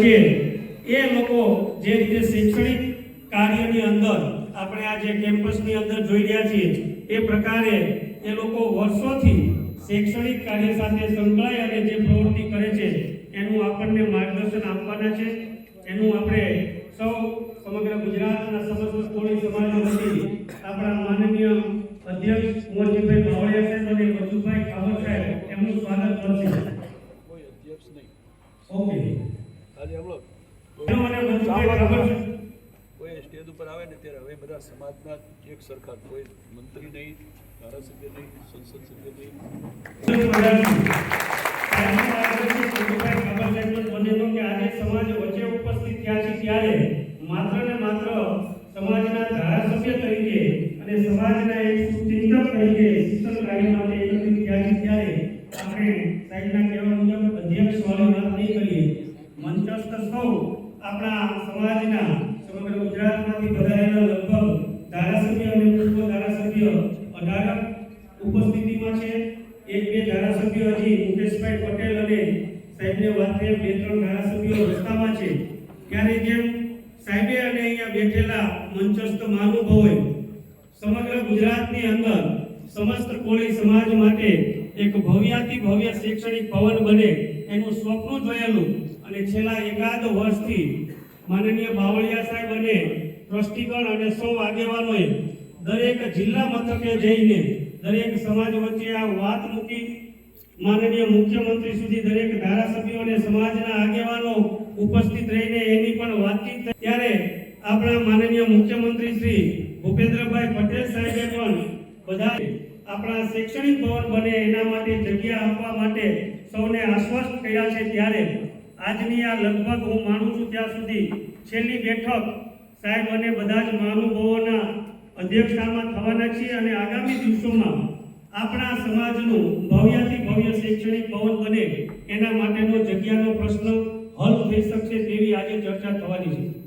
છે એ લોકો જે રીતે શૈક્ષણિક કાર્યની અંદર આપણે આ જે કેમ્પસની અંદર જોઈ રહ્યા છીએ એ પ્રકારે એ લોકો વર્ષોથી શૈક્ષણિક કાર્ય સાથે સંકળાય અને જે પ્રવૃત્તિ કરે છે એનું આપણને માર્ગદર્શન આપવાના છે. એનું આપણે સૌ સમગ્ર ગુજરાતના સમસ્ત કોળી સમાજના વતી આપણા માનનીય અધ્યક્ષ કુંવરજીભાઈ બાવળિયા સાહેબ અને વજુભાઈ કાવર સાહેબ એમનું સ્વાગત કરશે. કોઈ અધ્યક્ષ નહીં. ઓકે. વજુભાઈ કાવર સાહેબ કોઈ સ્ટેજ ઉપર આવે ને ત્યારે હવે બધા સમાજના એક સરખા કોઈ મંત્રી નહીં ધારાસભ્ય નહીં સંસદ સભ્ય નહીં. સમાજ વચ્ચે ઉપસ્થિત થયા છે ત્યારે માત્ર ને માત્ર સમાજના ધારાસભ્ય તરીકે અને સમાજના એક સુચિંતક તરીકે શિક્ષણ કાર્ય માટે એકત્રિત થયા છે ત્યારે આપણે સાહેબના કહેવા મુજબ અધ્યક્ષ વાળી વાત નહીં કરીએ સૌ આપણા સમાજના સમગ્ર ગુજરાતમાંથી પધારેલા લગભગ ધારાસભ્ય અને પૂર્વ ધારાસભ્ય અઢાર ઉપસ્થિતિમાં છે. એક બે ધારાસભ્યો હજી મુકેશભાઈ પટેલ અને સાહેબને વાતે બે ત્રણ ધારાસભ્યો રસ્તામાં છે. ત્યારે જેમ સાહેબે અને અહીંયા બેઠેલા મંચસ્થ મહાનુભાવોએ સમગ્ર ગુજરાતની અંદર સમસ્ત કોળી સમાજ માટે એક ભવ્યાતિ ભવ્ય શૈક્ષણિક ભવન બને એનું સ્વપ્ન જોયેલું અને છેલ્લા એકાદ વર્ષથી માનનીય બાવળિયા સાહેબ અને ટ્રસ્ટીગણ અને સૌ આગેવાનોએ દરેક જિલ્લા મથકે જઈને દરેક સમાજ વચ્ચે આ વાત મૂકી માનનીય મુખ્યમંત્રી સુધી દરેક ધારાસભ્યો અને સમાજના આગેવાનો ઉપસ્થિત રહીને એની પણ વાતચીત. ત્યારે આપણા માનનીય મુખ્યમંત્રી શ્રી ભૂપેન્દ્રભાઈ પટેલ સાહેબે પણ બધા આપણા શૈક્ષણિક ભવન બને એના માટે જગ્યા આપવા માટે સૌને આશ્વસ્ત કર્યા છે ત્યારે આજની આ લગભગ હું માનું છું ત્યાં સુધી છેલ્લી બેઠક સાહેબ અને બધા જ મહાનુભાવોના અધ્યક્ષતામાં થવાના છીએ અને આગામી દિવસોમાં આપણા સમાજનું ભવ્યાથી ભવ્ય શૈક્ષણિક ભવન બને એના માટેનો જગ્યાનો પ્રશ્ન હલ થઈ શકશે તેવી આજે ચર્ચા થવાની છે.